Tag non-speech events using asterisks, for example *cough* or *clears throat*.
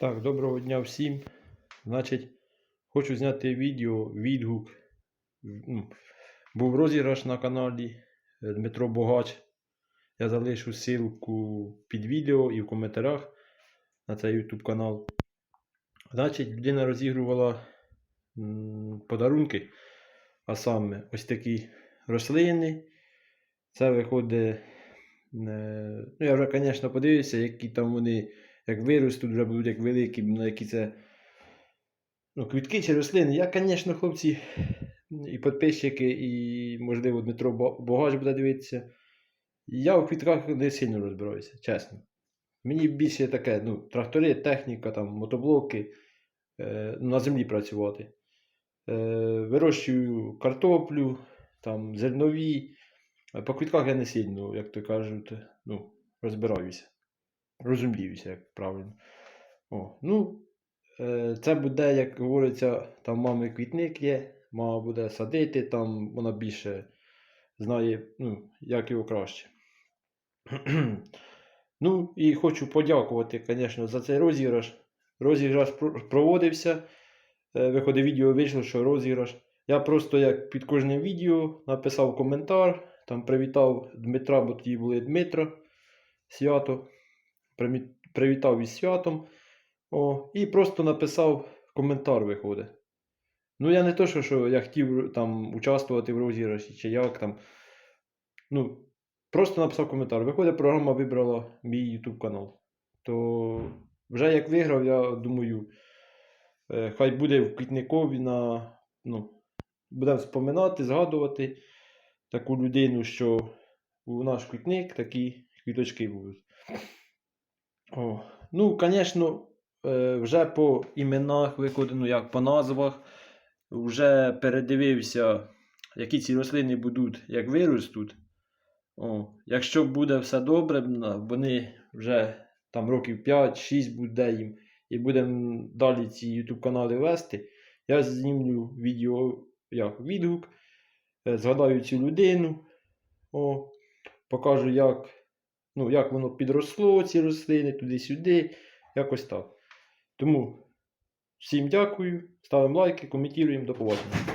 Так, доброго дня всім. Значить, хочу зняти відео, відгук. Ну, був розіграш на каналі е, Дмитро Богач. Я залишу ссылку під відео і в коментарях на цей YouTube канал. Значить, людина розігрувала подарунки, а саме ось такі рослини. Це виходить. е, Ну, я вже, звісно, подивився, які там вони як виростуть, вже будуть як великі, на які це ну, квітки чи рослини. Я, звісно, хлопці, і підписчики, і, можливо, Дмитро Богач буде дивитися. Я в квітках не сильно розбираюся, чесно. Мені більше таке, ну, трактори, техніка, там, мотоблоки, е, ну, на землі працювати. Е, вирощую картоплю, там, зернові. По квітках я не сильно, як то кажуть, ну, розбираюся розуміюся, як правильно. О, ну, е, це буде, як говориться, там мами квітник є, мама буде садити, там вона більше знає, ну, як його краще. *clears throat* ну, і хочу подякувати, звісно, за цей розіграш. Розіграш проводився. Е, Виходить, відео вийшло, що розіграш. Я просто як під кожним відео написав коментар, там привітав Дмитра, бо тоді були Дмитро свято привітав із святом. О, і просто написав коментар виходить. Ну, я не то, що, що я хотів там участвувати в розіграші, чи як там. Ну, просто написав коментар. Виходить, програма вибрала мій YouTube канал. То вже як виграв, я думаю, е, хай буде в Квітникові на. Ну, будемо вспоминати, згадувати таку людину, що у наш квітник такі квіточки будуть. О, ну, звісно, е, вже по іменах ну як по назвах, вже передивився, які ці рослини будуть, як виростуть. О, якщо буде все добре, вони вже там років 5-6 буде їм, і будемо далі ці YouTube канали вести, я знімлю відео, як відгук, е, згадаю цю людину, о, покажу, як ну, як воно підросло, ці рослини, туди-сюди, якось так. Тому всім дякую, ставимо лайки, коментуємо, до побачення.